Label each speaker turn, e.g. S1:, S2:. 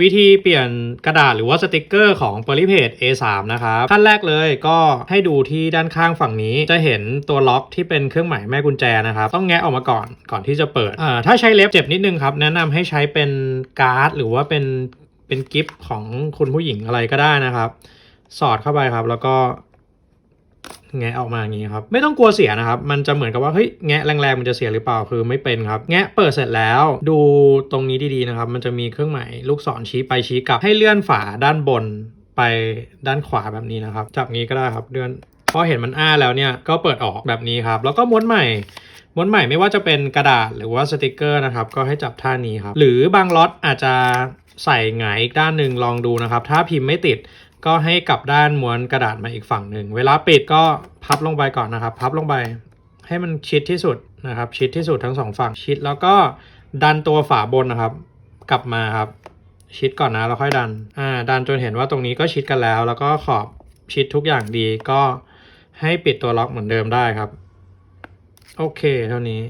S1: วิธีเปลี่ยนกระดาษหรือว่าสติกเกอร์ของ p o l y p a g e A3 นะครับ ขั้นแรกเลยก็ให้ดูที่ด้านข้างฝั่งนี้จะเห็นตัวล็อกที่เป็นเครื่องหมายแม่กุญแจนะครับ ต้องแงะออกมาก่อนก่อนที่จะเปิดอ่าถ้าใช้เล็บเจ็บนิดนึงครับ แนะนำให้ใช้เป็นการ์ด หรือว่าเป็นเป็นกิฟต์ของคุณผู้หญิงอะไรก็ได้นะครับ สอดเข้าไปครับ แล้วก็ แงะออกมาอย่างนี้ครับ ไม่ต้องกลัวเสียนะครับ มันจะเหมือนกับว่าเฮ้ยแงะแรงๆมันจะเสียหรือเปล่าคือไม่เป็นครับ แงะเปิดเสร็จแล้ว ดูตรงนี้ดีๆนะครับ มันจะมีเครื่องหมายลูกศรชี้ไปชี้กลับ ให้เลื่อนฝาด้านบนไปด้านขวาแบบนี้นะครับ จับงี้ก็ได้ครับเลื่อนพอเห็นมันอ้าแล้วเนี่ยก็เปิดออกแบบนี้ครับ แล้วก็ม้วนใหม่ม้วนใหม่ไม่ว่าจะเป็นกระดาษหรือว่าสติกเกอร์นะครับ ก็ให้จับท่านี้ครับ หรือบางล็อตอาจจะใส่หงายอีกด้านหนึ่งลองดูนะครับ ถ้าพิมพ์ไม่ติด ก็ให้กลับด้านม้วนกระดาษมาอีกฝั่งหนึ่ง เวลาปิดก็พับลงไปก่อนนะครับ พับลงไปให้มันชิดที่สุดนะครับ ชิดที่สุดทั้งสองฝั่งชิดแล้วก็ดันตัวฝาบนนะครับ กลับมาครับ ชิดก่อนนะแล้วค่อยดันอ่าดันจนเห็นว่าตรงนี้ก็ชิดกันแล้ว แล้วก็ขอบชิดทุกอย่างดีก็ให้ปิดตัวล็อกเหมือนเดิมได้ครับ โอเคเท่านี้